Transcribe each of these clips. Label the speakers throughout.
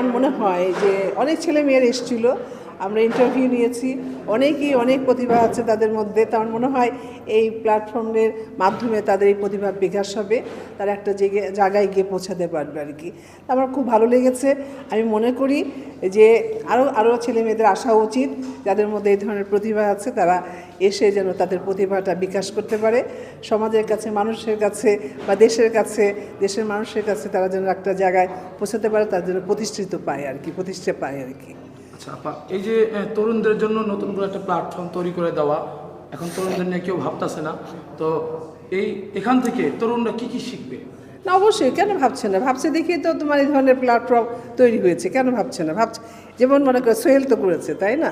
Speaker 1: আমার মনে হয় যে অনেক ছেলে মেয়ের এসেছিল আমরা ইন্টারভিউ নিয়েছি। অনেকেই অনেক প্রতিভা আছে তাদের মধ্যে। তো মনে হয় এই প্ল্যাটফর্মের মাধ্যমে তাদের এই প্রতিভা বিকাশ হবে। তারা একটা জায়গায় গিয়ে পৌঁছাতে পারবে আর কি। আমার খুব ভালো লেগেছে। আমি মনে করি যে আরও আরও ছেলে মেয়েদের আসা উচিত। যাদের মধ্যে এই ধরনের প্রতিভা আছে, তারা এসে যেন তাদের প্রতিভাটা বিকাশ করতে পারে। সমাজের কাছে, মানুষের কাছে বা দেশের কাছে, দেশের মানুষের কাছে তারা যেন একটা জায়গায় পৌঁছাতে পারে, তার জন্য প্রতিষ্ঠিত পায় আর কি, প্রতিষ্ঠা পায় আর কি।
Speaker 2: আচ্ছা আপা, এই যে তরুণদের জন্য নতুন করে একটা প্ল্যাটফর্ম তৈরি করে দেওয়া, এখন তরুণদের নিয়ে কেউ ভাবতেছে না, তো এই, এখান থেকে তরুণরা কি কি শিখবে?
Speaker 1: না, অবশ্যই, কেন ভাবছে না? ভাবছে দেখি তো তোমার এই ধরনের প্ল্যাটফর্ম তৈরি হয়েছে, কেন ভাবছে না? ভাবছে, যেমন মনে করো, সোহেল তো করেছে, তাই না?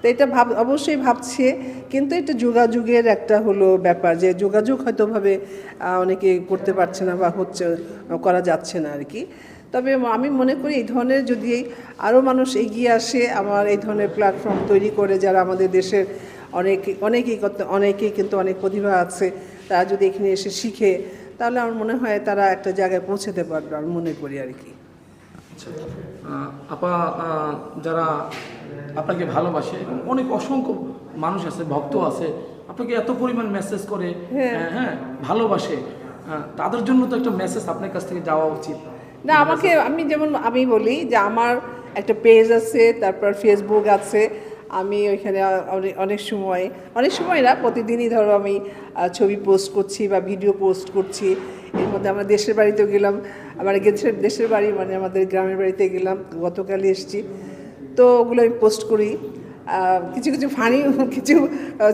Speaker 1: তো এটা ভাব, অবশ্যই ভাবছে, কিন্তু এটা যোগাযোগের একটা হলো ব্যাপার, যে যোগাযোগ হয়তোভাবে অনেকে করতে পারছে না বা হচ্ছে, করা যাচ্ছে না আর কি। তবে আমি মনে করি এই ধরনের যদি আরও মানুষ এগিয়ে আসে আমার এই ধরনের প্ল্যাটফর্ম তৈরি করে যারা আমাদের দেশের অনেক অনেকেই কত- অনেকেই কিন্তু অনেক প্রতিভা আছে তারা যদি এখানে এসে শিখে তাহলে আমার মনে হয় তারা একটা জায়গায় পৌঁছাতে পারবে আমি মনে করি আর কি।
Speaker 2: আচ্ছা আপা যারা আপনাকে ভালোবাসে এবং অনেক অসংখ্য মানুষ আছে ভক্ত আছে আপনাকে এত পরিমাণ মেসেজ করে হ্যাঁ। হ্যাঁ ভালোবাসে আহ, তাদের জন্য তো একটা মেসেজ আপনার কাছ থেকে যাওয়া উচিত।
Speaker 1: না, আমাকে আমি যেমন, আমি বলি যে আমার একটা পেজ আছে, তারপর ফেসবুক আছে, আমি ওইখানে অনেক সময় অনেক সময় না, প্রতিদিনই ধরো আমি ছবি পোস্ট করছি বা ভিডিও পোস্ট করছি। এর মধ্যে আমরা দেশের বাড়িতেও গেলাম আমার দেশের দেশের বাড়ি মানে আমাদের গ্রামের বাড়িতে গেলাম, গতকালই এসেছি। তো ওগুলো আমি পোস্ট করি কিছু কিছু ফানি কিছু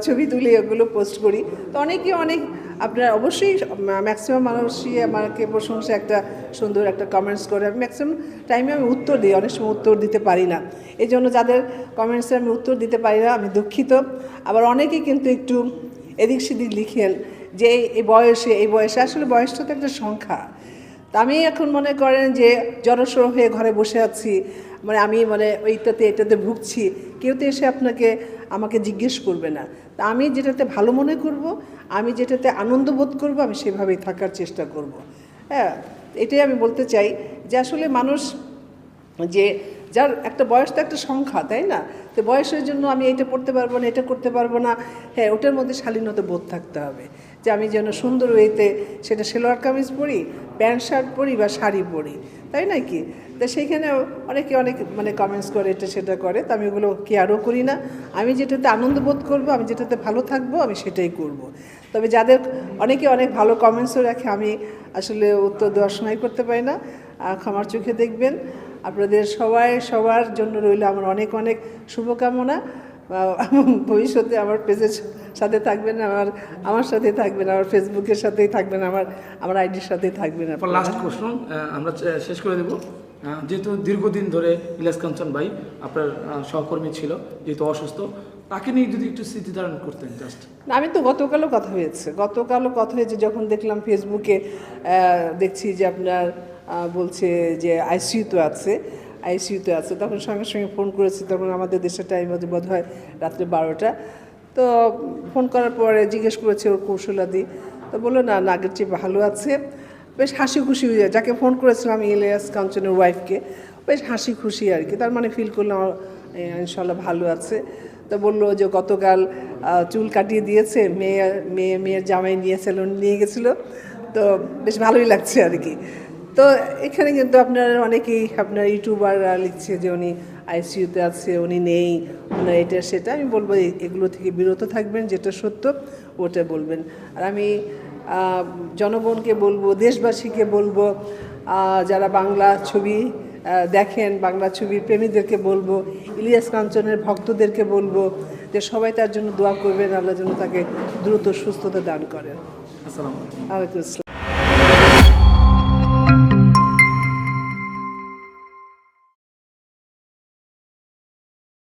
Speaker 1: ছবি তুলে, ওগুলো পোস্ট করি। তো অনেকে অনেক আপনার অবশ্যই ম্যাক্সিমাম মানুষই আমাকে প্রশংসা একটা সুন্দর একটা কমেন্টস করে। আমি ম্যাক্সিমাম টাইমে আমি উত্তর দিই, অনেক সময় উত্তর দিতে পারি না। এই জন্য যাদের কমেন্টসে আমি উত্তর দিতে পারি না, আমি দুঃখিত। আবার অনেকেই কিন্তু একটু এদিক সেদিক লিখেন যে এই- বয়সে, এই বয়সে আসলে বয়সটা তো একটা সংখ্যা। তা আমি এখন মনে করেন যে জড়সড় হয়ে ঘরে বসে আছি মানে আমি মানে ওইটাতে এটাতে ভুগছি। কেউ তো এসে আপনাকে, আমাকে জিজ্ঞেস করবে না। তা আমি যেটাতে ভালো মনে করব, আমি যেটাতে আনন্দ বোধ করব, আমি সেভাবেই থাকার চেষ্টা করব। হ্যাঁ এটাই আমি বলতে চাই যে আসলে মানুষ যে, যার একটা বয়স তো একটা সংখ্যা, তাই না? তো বয়সের জন্য আমি এটা পড়তে পারব না, এটা করতে পারব না। হ্যাঁ ওটার মধ্যে শালীনতা বোধ থাকতে হবে। যে আমি যেন সুন্দর ওয়েতে সেটা সেলোয়ার কামিজ পরি, প্যান্ট শার্ট পরি বা শাড়ি পরি, তাই না কি? তো সেইখানে অনেকে অনেক মানে কমেন্টস করে, এটা সেটা করে, তো আমি ওগুলো কেয়ারও করি না। আমি যেটাতে আনন্দ বোধ করব, আমি যেটাতে ভালো থাকব, আমি সেটাই করব। তবে যাদের অনেকে অনেক ভালো কমেন্টসও রাখে, আমি আসলে উত্তর দেওয়ার সময় করতে পারি না। ক্ষমার চোখে দেখবেন। আপনাদের সবাই, সবার জন্য রইল আমার অনেক অনেক শুভকামনা। ভবিষ্যতে আমার পেজের সাথে থাকবেন আমার আমার সাথে থাকবেন আমার ফেসবুকের সাথেই থাকবেন আমার আমার আইডির সাথেই থাকবেন আপনারা।
Speaker 2: লাস্ট প্রশ্ন আমরা শেষ করে দেব। যেহেতু দীর্ঘদিন ধরে ইলাস কাঞ্চন ভাই আপনার সহকর্মী ছিল যেহেতু অসুস্থ তাকে নিয়ে যদি একটু স্মৃতি ধারণ করতেন জাস্ট
Speaker 1: না আমি তো গতকালও কথা হয়েছে। গতকালও কথা হয়েছে যখন দেখলাম ফেসবুকে দেখছি যে আপনার বলছে যে আইসিইউতে আছে আইসিইউতে আছে। তখন সঙ্গে সঙ্গে ফোন করেছি, তখন আমাদের দেশের টাইম হচ্ছে বোধ হয় রাত্রে বারোটা। তো ফোন করার পরে জিজ্ঞেস করেছে ওর কৌশলাদি। তো বলল, না, নাগের চেয়ে ভালো আছে। বেশ হাসি খুশি হয়ে যায়। যাকে ফোন করেছিলাম, ইলিয়াস কাঞ্চনের ওয়াইফকে বেশ হাসি খুশি আর কি। তার মানে ফিল করলাম ইনশাল্লাহ ভালো আছে। তো বলল যে, গতকাল চুল কাটিয়ে দিয়েছে, মেয়ে মেয়ে, মেয়ের জামাই নিয়ে, সেলুন নিয়ে গেছিল। তো বেশ ভালোই লাগছে আর কি। তো এখানে কিন্তু আপনার অনেকেই আপনার ইউটিউবাররা লিখছে যে উনি আইসিইউতে আছে উনি নেই ওনার এটা সেটা। আমি বলব এগুলো থেকে বিরত থাকবেন যেটা সত্য ওটা বলবেন। আর আমি জনগণকে বলব দেশবাসীকে বলব যারা বাংলা ছবি দেখেন বাংলা ছবির প্রেমীদেরকে বলব ইলিয়াস কাঞ্চনের ভক্তদেরকে বলব যে সবাই তার জন্য দোয়া করবেন আল্লাহ যেন তাকে দ্রুত সুস্থতা দান করেন।
Speaker 2: আসসালামু
Speaker 1: আলাইকুম। আসসালাম।